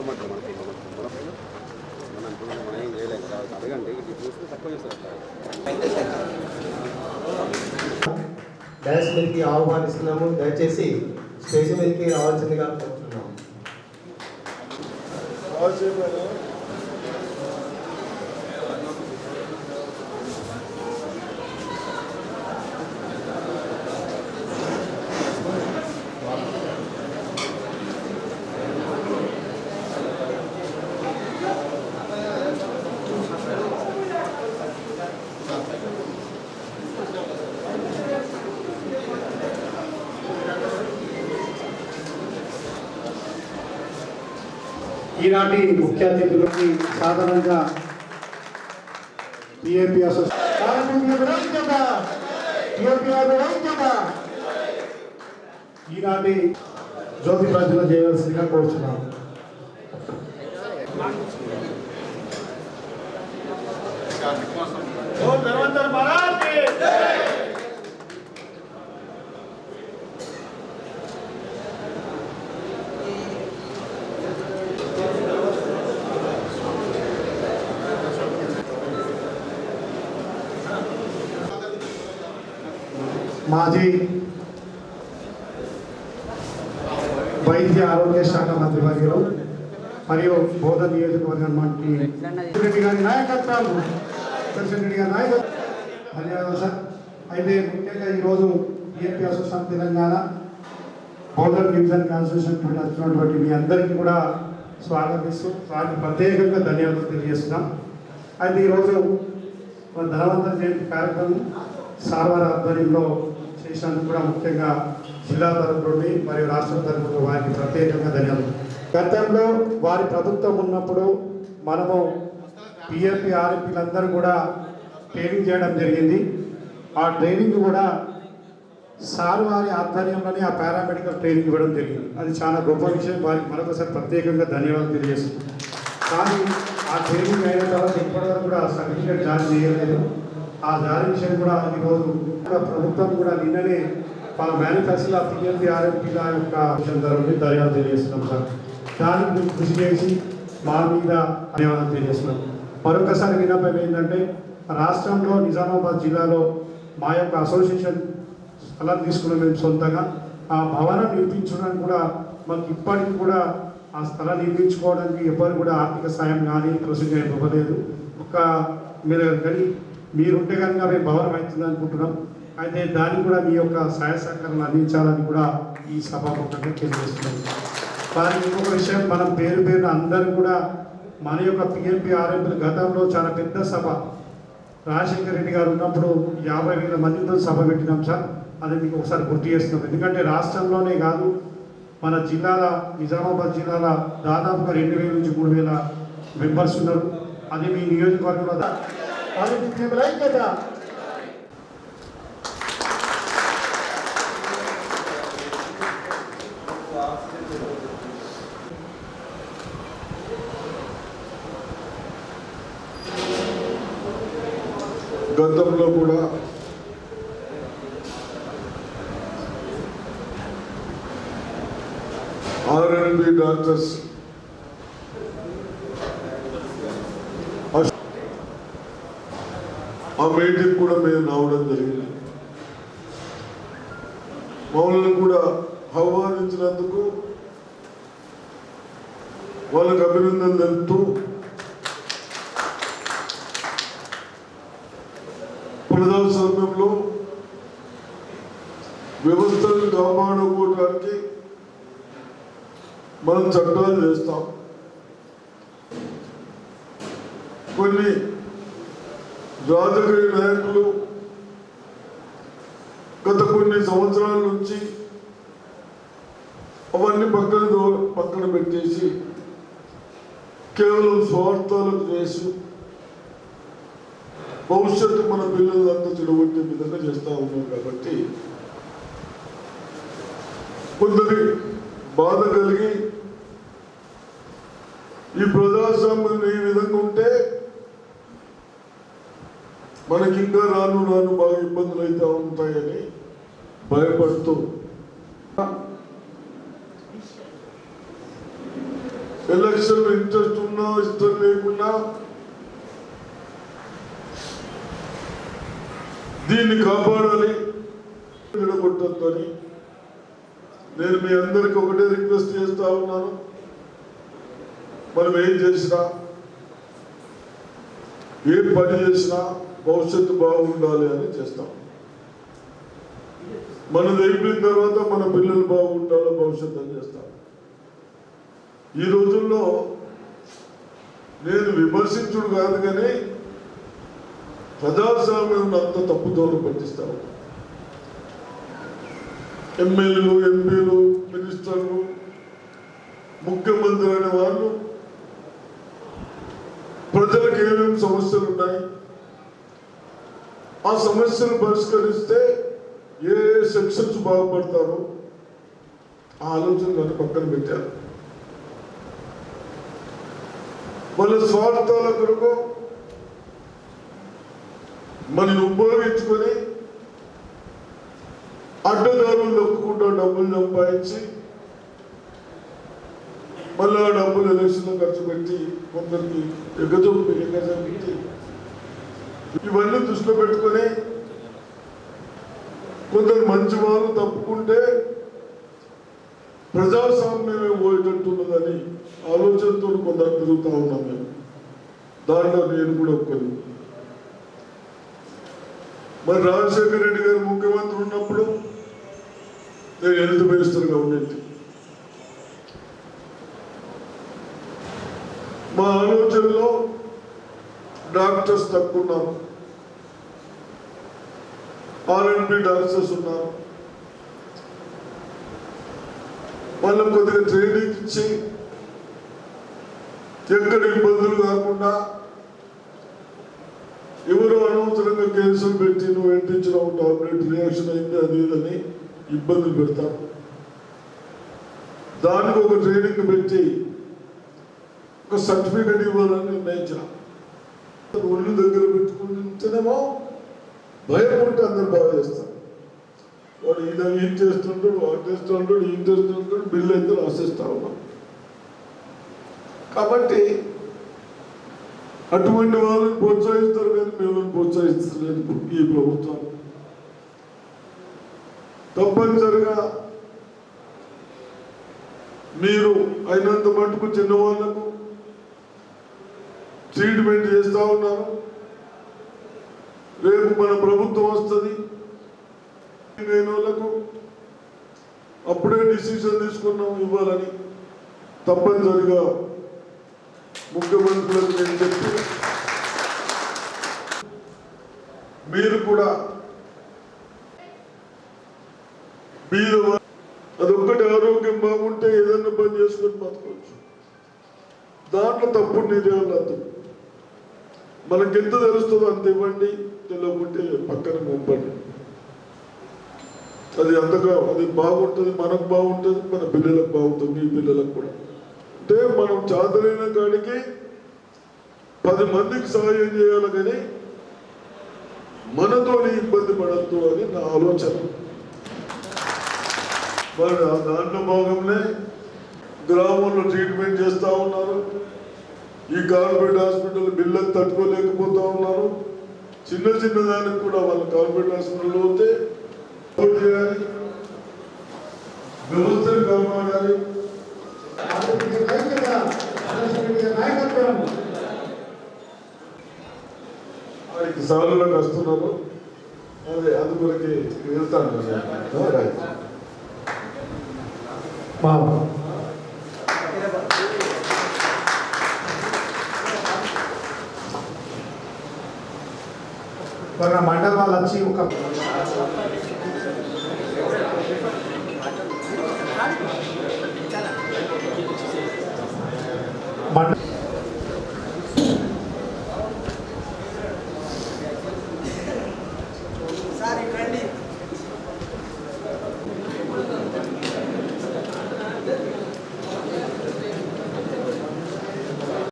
మనకి మనకి మనం ఇప్పుడు మనం ఏం చేయలేం. కాదు అడగండి. ఇది చూస్తే తక్కువ చేస్తారు అట్లా. డ్యాన్స్ మీదకి ఆహ్వానిస్తున్నాము. దయచేసి స్టేజ్ మీదకి రావాల్సిందిగా కోరుతున్నాము. ఈనాటి ముఖ్య అతిథులకి సాధారణంగా పిఏపి ఈనాటి జ్యోతి ప్రజలు చేయవలసిందిగా కోరుచున్నాం మాజీ వైద్య ఆరోగ్య శాఖ మంత్రి వర్గం మరియు బోధ నియోజకవర్గం వంటి రెడ్డి గారి నాయకత్వం కృష్ణ రెడ్డి గారి నాయకత్వం. ధన్యవాదాలు సార్. అయితే ముఖ్యంగా ఈరోజు AP association Telangana Bodhan division constitution వచ్చినటువంటి మీ అందరికీ కూడా స్వాగతిస్తూ వారికి ప్రత్యేకంగా ధన్యవాదాలు తెలియజేస్తున్నాం. అయితే ఈరోజు మన ధనవంతర జయంతి కార్యక్రమం సార్వార ఆధ్వర్యంలో చేసినందుకు కూడా ముఖ్యంగా జిల్లా తరపులోని మరియు రాష్ట్ర తరపు వారికి ప్రత్యేకంగా ధన్యవాదాలు. గతంలో వారి ప్రభుత్వం ఉన్నప్పుడు మనము పిఎఫ్పి ఆర్ఎంపీలందరూ కూడా ట్రైనింగ్ చేయడం జరిగింది. ఆ ట్రైనింగ్ కూడా సార్ వారి ఆధ్వర్యంలోనే ఆ పారామెడికల్ ట్రైనింగ్ ఇవ్వడం జరిగింది. అది చాలా గొప్ప విషయం. వారికి మరొకసారి ప్రత్యేకంగా ధన్యవాదాలు తెలియజేస్తున్నాను కానీ ఆ ట్రైనింగ్ అయిన తర్వాత ఇప్పటివరకు కూడా సర్టిఫికేట్ జారీ చేయలేదు. ఆ దాని విషయం కూడా ఈరోజు ప్రభుత్వం కూడా నిన్ననే వాళ్ళ మేనిఫెస్టోలో పిఎంపీ ఆర్ఎంపీల యొక్క విషయం దర్యాప్తు తెలియజేస్తున్నాం సార్. దానికి మేము కృషి చేసి మా మీద ధన్యవాదాలు తెలియజేస్తున్నాం. మరొకసారి విన్నపం ఏంటంటే రాష్ట్రంలో నిజామాబాద్ జిల్లాలో మా యొక్క అసోసియేషన్ స్థలం తీసుకున్న మేము సొంతంగా. ఆ భవనం నిర్మించడానికి కూడా మాకు ఇప్పటికి కూడా ఆ స్థలం నిర్మించుకోవడానికి ఎవరు కూడా ఆర్థిక సాయం కానీ ప్రొసీజర్ ఇవ్వలేదు ఒక మీరు కానీ మీరుంటే కనుక మేము భవనం అవుతుంది అనుకుంటున్నాం. అయితే దానికి కూడా మీ యొక్క సహాయ సహకారాలు అందించాలని కూడా ఈ సభాముఖంగా తెలియజేస్తున్నాం. దానికి ఇంకొక విషయం మనం పేరు పేరు అందరూ కూడా మన యొక్క పిఎంపీ ఆర్ఎంపీ గతంలో చాలా పెద్ద సభ. రాజశేఖర రెడ్డి గారు ఉన్నప్పుడు యాభై వేల మందితో సభ పెట్టినాం సార్. అది మీకు ఒకసారి గుర్తు చేస్తున్నాం. ఎందుకంటే రాష్ట్రంలోనే కాదు మన జిల్లాల నిజామాబాద్ జిల్లాల దాదాపుగా రెండు వేల నుంచి మూడు వేల మెంబర్స్ ఉన్నారు. అది మీ నియోజకవర్గంలో దా- అది మీకు ఐక్యత. గతంలో కూడా ఆర్ఎన్బి డాక్టర్స్ ఆ మీటింగ్ కూడా మేము రావడం జరిగింది. మమ్మల్ని కూడా ఆహ్వానించినందుకు వాళ్ళకి అభినందన తెలుపుతూ సమయంలో వ్యవస్థను కాపాడుకోవడానికి మనం చట్టాలు చేస్తాం. కొన్ని రాజకీయ నాయకులు గత కొన్ని సంవత్సరాల నుంచి అవన్నీ పక్కన పక్కన పెట్టేసి కేవలం స్వార్థాలకు చేసి భవిష్యత్తు మన పిల్లలంతా చెడగొట్టే విధంగా చేస్తూ ఉన్నాం కాబట్టి కొందరి బాధ కలిగి ఈ ప్రజాస్వామ్యం ఈ విధంగా ఉంటే మనకి ఇంకా రాను రాను బాగా ఇబ్బందులు అయితే ఉంటాయని భయపడుతూ. ఎలక్షన్ ఇంట్రెస్ట్ ఉన్నా ఇష్టం లేకున్నా దీన్ని కాపాడాలి. నిలబొట్టద్దని నేను మీ అందరికి ఒకటే రిక్వెస్ట్ చేస్తా ఉన్నాను. మనం ఏం చేసినా ఏం పని చేసినా భవిష్యత్తు బాగుండాలి అని చేస్తాం. మనది అయిపోయిన తర్వాత మన పిల్లలు బాగుండాలో భవిష్యత్తు అని చేస్తాం. ఈ రోజుల్లో నేను విమర్శించుడు కాదు కానీ ప్రజాస్వామ్యం అంత తప్పుదోలు పట్టిస్తాను. ఎమ్మెల్యేలు ఎంపీలు మినిస్టర్లు ముఖ్యమంత్రి అనే వాళ్ళు ప్రజలకు ఏమేమి సమస్యలు ఉన్నాయి? ఆ సమస్యలు పరిష్కరిస్తే ఏ సెక్షన్స్ బాగుపడతారో ఆ ఆలోచన నన్ను పక్కన పెట్టారు. వాళ్ళ స్వార్థాల కొరకు మనల్ని ఉపయోగించుకొని అడ్డదారులు నొక్కుకుంటూ డబ్బులు సంపాదించి మళ్ళీ డబ్బులు ఎలక్షన్లో ఖర్చు పెట్టి కొందరికి ఎగజొప్పి ఎగజొప్పి ఇవన్నీ దృష్టిలో పెట్టుకొని కొందరు మంచి వాళ్ళు తప్పుకుంటే ప్రజాస్వామ్యమే పోయేటట్టున్నదని ఆలోచనతో కొందరు తిరుగుతూ ఉన్నాం మేము. దాంట్లో నేను కూడా ఒక్కరు మరి రాజశేఖర రెడ్డి గారు ముఖ్యమంత్రి ఉన్నప్పుడు నేను హెల్త్ మినిస్టర్గా ఉండేది. మా ఆలోచనలో డాక్టర్స్ తక్కువ ఉన్నారు ఆర్ఎంపీ డాక్టర్స్ ఉన్నారు వాళ్ళకు కొద్దిగా ట్రైనింగ్ ఇచ్చి ఎక్కడ ఇబ్బందులు కాకుండా ఎవరు అనవసరంగా కేసులు పెట్టి నువ్వు ఎంటించడం టాబ్లెట్ రియాక్షన్ అయింది అది ఇదని ఇబ్బందులు పెడతారు దానికి ఒక ట్రైనింగ్ పెట్టి ఒక సర్టిఫికెట్ ఇవ్వాలని నిర్ణయించాను. ఒళ్ళు దగ్గర పెట్టుకుంటేనేమో భయం ఉంటే అందరు బాగా చేస్తారు. వాడు ఈయన ఏం చేస్తుంటాడు వాడు చేస్తుంటాడు ఏం చేస్తుంటాడు బిల్లు అయితే రాసేస్తా ఉన్నాం కాబట్టి అటువంటి వాళ్ళని ప్రోత్సహిస్తారు కానీ మేము ప్రోత్సహిస్తలేదు ఈ ప్రభుత్వం. తప్పనిసరిగా మీరు అయినంత మటుకు చిన్నవాళ్ళకు ట్రీట్మెంట్ చేస్తూ ఉన్నారు. రేపు మన ప్రభుత్వం వస్తుంది. లేని వాళ్ళకు అప్పుడే డిసిషన్ తీసుకున్నాం ఇవ్వాలని తప్పనిసరిగా ముఖ్యమంత్రులకు నేను చెప్పి మీరు కూడా మీరు అదొక్కటి ఆరోగ్యం బాగుంటే ఏదన్నా పని చేసుకొని బతకవచ్చు దాంట్లో తప్పుడు నిర్ణయాలు అర్థం మనకి ఎంత తెలుస్తుందో అంత ఇవ్వండి. తెలియకుంటే పక్కన పంపండి అది అంతగా అది బాగుంటుంది మనకు బాగుంటుంది మన పిల్లలకు బాగుంటుంది మీ పిల్లలకు కూడా. అంటే మనం చాదరైన కాడికి పది మందికి సహాయం చేయాలి కానీ మనతో ఇబ్బంది పడద్దు అని నా ఆలోచన. మరి ఆ దాంట్లో భాగంలో గ్రామంలో ట్రీట్మెంట్ చేస్తూ ఉన్నారు. ఈ గవర్నమెంట్ హాస్పిటల్ బిల్లు తట్టుకోలేకపోతా ఉన్నారు. చిన్న చిన్న దానికి కూడా వాళ్ళు గవర్నమెంట్ హాస్పిటల్ పోతే సపోర్ట్ వ్యవస్థను కాపాడాలి వారికి వాడికి సార్లకు వస్తున్నారు అదే అందుకొరకి వెళ్తాను. sí. Bueno.